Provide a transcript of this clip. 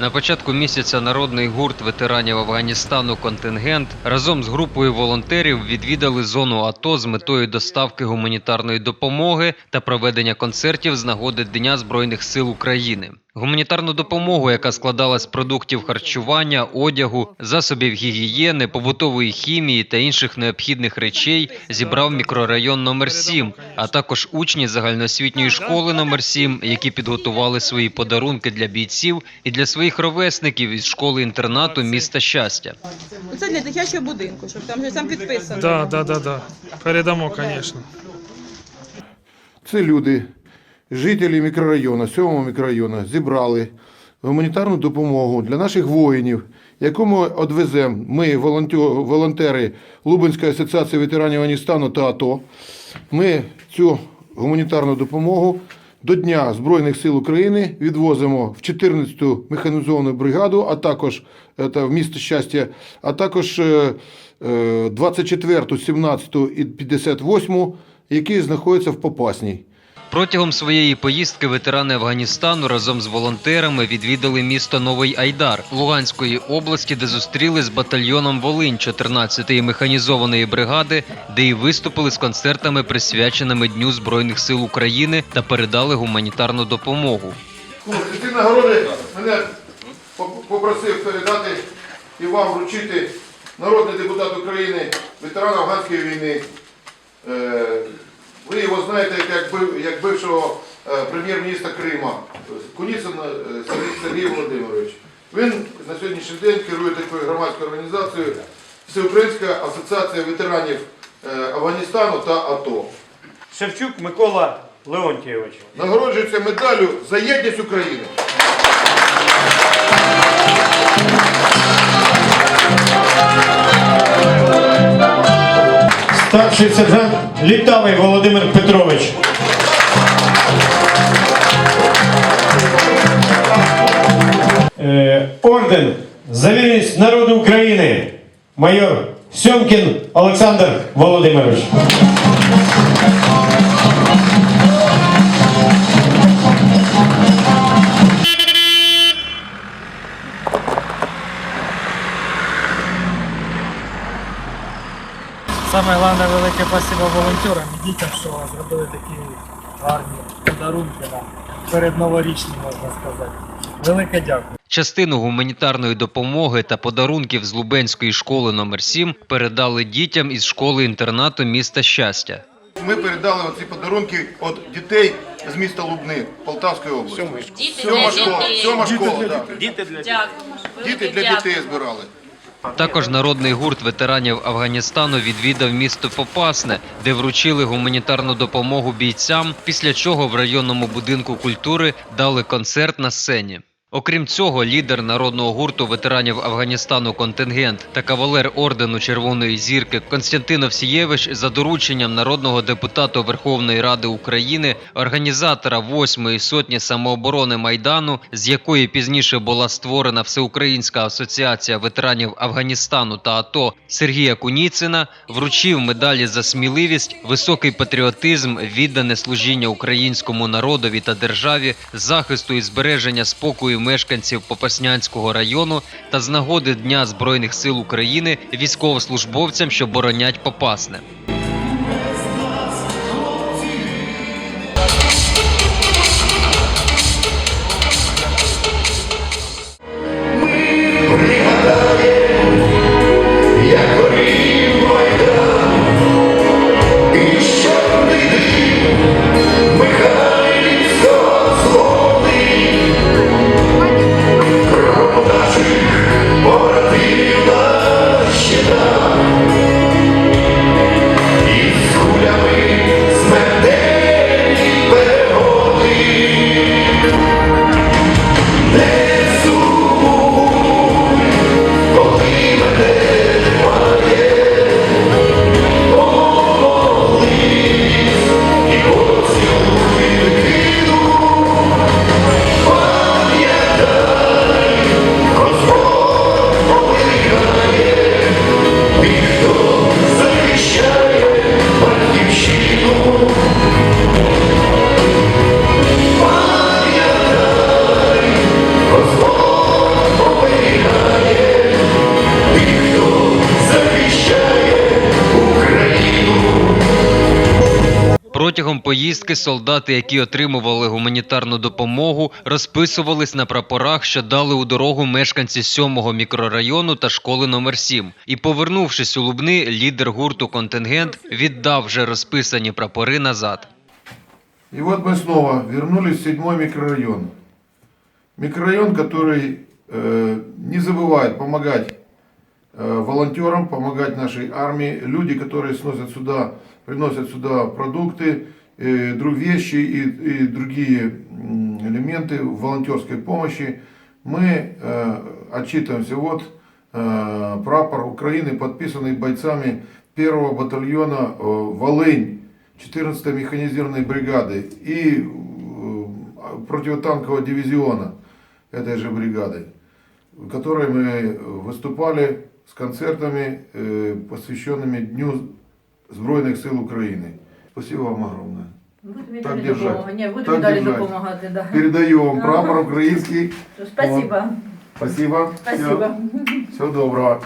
На початку місяця народний гурт ветеранів Афганістану Контингент разом з групою волонтерів відвідали зону АТО з метою доставки гуманітарної допомоги та проведення концертів з нагоди Дня Збройних сил України. Гуманітарну допомогу, яка складалась з продуктів харчування, одягу, засобів гігієни, побутової хімії та інших необхідних речей, зібрав мікрорайон номер 7, а також учні загальноосвітньої школи номер 7, які підготували свої подарунки для бійців і для своїх ровесників із школи-інтернату міста Щастя. Це для дитячого будинку, щоб там же сам підписано. Да, да, да, да. Передамо, звісно. Це люди, жителі мікрорайону, сьомого мікрорайону, зібрали гуманітарну допомогу для наших воїнів, яку ми одвеземо ми, волонтери Лубенської асоціації ветеранів Афганістану та АТО. Ми цю гуманітарну допомогу до Дня Збройних сил України відвозимо в 14-ту механізовану бригаду, а також та, в місто щастя, а також е, е, 24-ту, 17-ту і 58-му, які знаходяться в Попасній. Протягом своєї поїздки ветерани Афганістану разом з волонтерами відвідали місто Новий Айдар Луганської області, де зустріли з батальйоном Волинь 14-ї механізованої бригади, де і виступили з концертами, присвяченими Дню Збройних сил України та передали гуманітарну допомогу. Ці нагороди мене попросив передати і вам вручити народний депутат України, ветеран афганської війни. Ви його знаєте як, бив- як бившого е, прем'єр-міністра Крима Куніцин е, Сергій, Сергій Володимирович. Він на сьогоднішній день керує такою громадською організацією Всеукраїнська асоціація ветеранів е, Афганістану та АТО. Шевчук Микола Леонтійович. Нагороджується медаллю за єдність України. Старший сержант Літавий Володимир Петрович. Е, Орден за вірність народу України. Майор Сьомкін Олександр Володимирович. Саме головне велике спасибо волонтерам і дітям, що зробили такі гарні подарунки нам перед новорічним, можна сказати. Велике дякую. Частину гуманітарної допомоги та подарунків з Лубенської школи номер 7 передали дітям із школи-інтернату міста Щастя. Ми передали оці подарунки від дітей з міста Лубни Полтавської області. Діти Сьома школа, дітей. сьома школа, Діти для дітей збирали. Також народний гурт ветеранів Афганістану відвідав місто Попасне, де вручили гуманітарну допомогу бійцям, після чого в районному будинку культури дали концерт на сцені. Окрім цього, лідер народного гурту ветеранів Афганістану контингент та кавалер ордену Червоної зірки Константин Овсієвич за дорученням народного депутата Верховної Ради України, організатора восьмої сотні самооборони майдану, з якої пізніше була створена Всеукраїнська асоціація ветеранів Афганістану та АТО Сергія Куніцина, вручив медалі за сміливість, високий патріотизм, віддане служіння українському народові та державі, захисту і збереження спокою мешканців Попаснянського району та з нагоди Дня Збройних сил України військовослужбовцям, що боронять Попасне. Протягом поїздки солдати, які отримували гуманітарну допомогу, розписувались на прапорах, що дали у дорогу мешканці 7-го мікрорайону та школи номер 7. І повернувшись у Лубни, лідер гурту «Контингент» віддав вже розписані прапори назад. И вот мы снова вернулись в седьмой микрорайон. Микрорайон, который э, не забывает помогать э, волонтерам, помогать нашей армии. Люди, которые сносят сюда, приносят сюда продукты, э, вещи и, и другие элементы волонтерской помощи. Мы э, отчитываемся. Вот э, прапор Украины, подписанный бойцами первого батальона э, «Волынь», 14-й механизированной бригады и э, противотанкового дивизиона этой же бригады, в которой мы выступали с концертами, э, посвященными Дню Збройных сил Украины. Спасибо вам огромное. Будемо Так далі держать. допомагати. Ні, будемо Так далі держать. допомагати. Да. Передаю вам прапор украинский. Спасибо. Спасибо. Спасибо. Всего доброго.